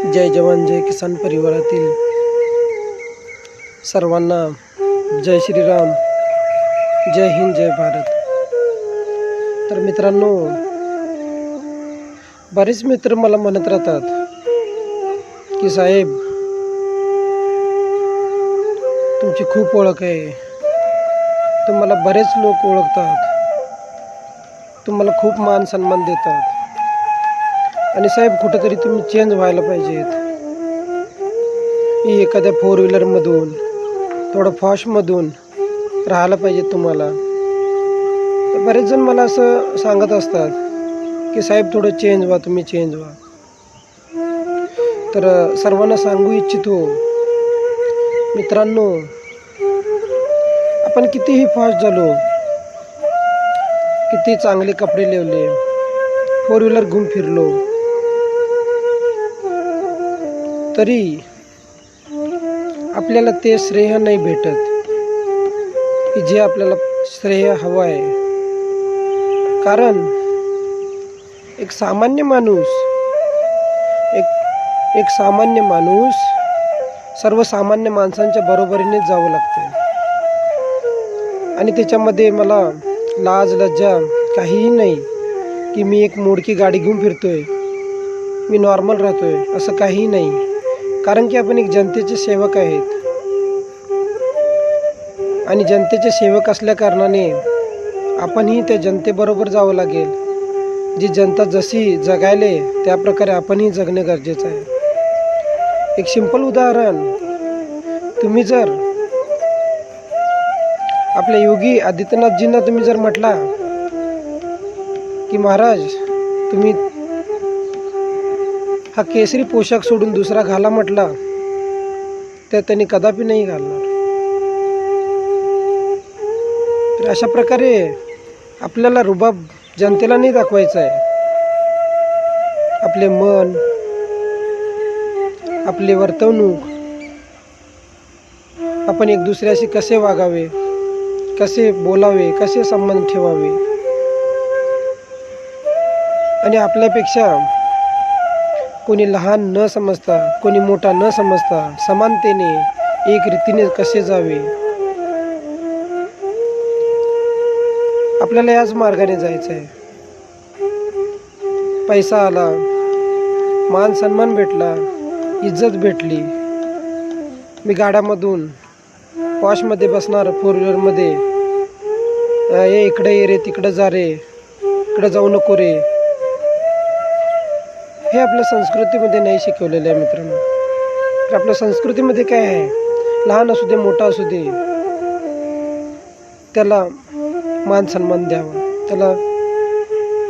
जय जवान जय किसान परिवारातील सर्वांना जय श्रीराम जय हिंद जय भारत. तर मित्रांनो बरेच मित्र मला म्हणत राहतात की साहेब तुमची खूप ओळख आहे. तुम्हाला बरेच लोक ओळखतात. तुम्हाला खूप मान सन्मान देतात. आणि साहेब कुठेतरी तुम्ही चेंज व्हायला पाहिजेत. एखाद्या फोर व्हीलरमधून थोडं फॉशमधून राहायला पाहिजे तुम्हाला. तर बरेच जण मला असं सांगत असतात की साहेब थोडं चेंज व्हा तुम्ही चेंज व्हा. तर सर्वांना सांगू इच्छितो मित्रांनो आपण कितीही फास्ट झालो किती चांगले कपडे लिवले फोर व्हीलर घुम फिरलो तरी आपल्याला ते श्रेय नाही भेटत. की जे आपल्याला श्रेय हवं आहे कारण एक सामान्य माणूस एक एक सामान्य माणूस सर्वसामान्य माणसांच्या बरोबरीने जावं लागते. आणि त्याच्यामध्ये मला लाज लज्जा काहीही नाही की मी एक मोडकी गाडी घेऊन फिरतोय. मी नॉर्मल राहतोय असं काहीही नाही. कारण की आपण एक जनतेचे सेवक आहेत. आणि जनतेचे सेवक असल्या कारणाने आपणही त्या जनतेबरोबर जावं लागेल. जी जनता जशी जगायले त्या प्रकारे आपणही जगणे गरजेचं आहे. एक सिंपल उदाहरण तुम्ही जर आपल्या योगी आदित्यनाथजींना तुम्ही जर म्हटला की महाराज तुम्ही हा केसरी पोशाख सोडून दुसरा घाला म्हटला तर त्यांनी कदापि नाही घालणार. तर अशा प्रकारे आपल्याला रुबाब जनतेला नाही दाखवायचा आहे. आपले मन आपली वर्तवणूक आपण एक दुसऱ्याशी कसे वागावे कसे बोलावे कसे संबंध ठेवावे आणि आपल्यापेक्षा कोणी लहान न समजता कोणी मोठा न समजता समानतेने एक रीतीने कसे जावे? आपल्याला याच मार्गाने जायचं आहे पैसा आला मान सन्मान भेटला इज्जत भेटली. मी गाड्यामधून वॉशमध्ये बसणार फोर व्हीलरमध्ये ए ये इकडे ये रे तिकडं जा रे. इकडं जाऊ नको रे. हे आपल्या संस्कृतीमध्ये नाही शिकवलेलं आहे मित्रांनो. तर आपल्या संस्कृतीमध्ये काय आहे? लहान असू दे मोठा असू दे त्याला मान सन्मान द्यावा. त्याला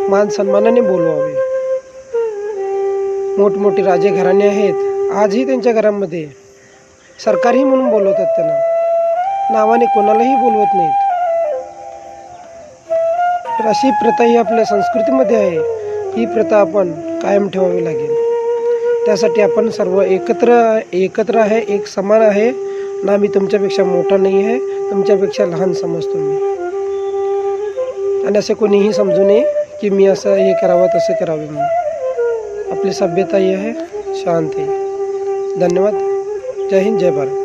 मान सन्मानाने बोलवावे. मोठमोठी राजे घराणे आहेत. आजही त्यांच्या घरामध्ये सरकारही म्हणून बोलवतात त्यांना. नावाने कोणालाही बोलवत नाहीत. तर अशी प्रथा ही आपल्या संस्कृतीमध्ये आहे. ही प्रथा आपण कायम ठेवावी लागेल. त्यासाठी आपण सर्व एकत्र एकत्र आहे एक समान आहे. ना मी तुमच्यापेक्षा मोठा नाही आहे तुमच्यापेक्षा लहान समजतो मी. आणि असे कोणीही समजू नये की मी असं हे करावं तसं करावे म्हणून. आपली सभ्यता ही आहे शांती धन्यवाद. जय हिंद जय भारत.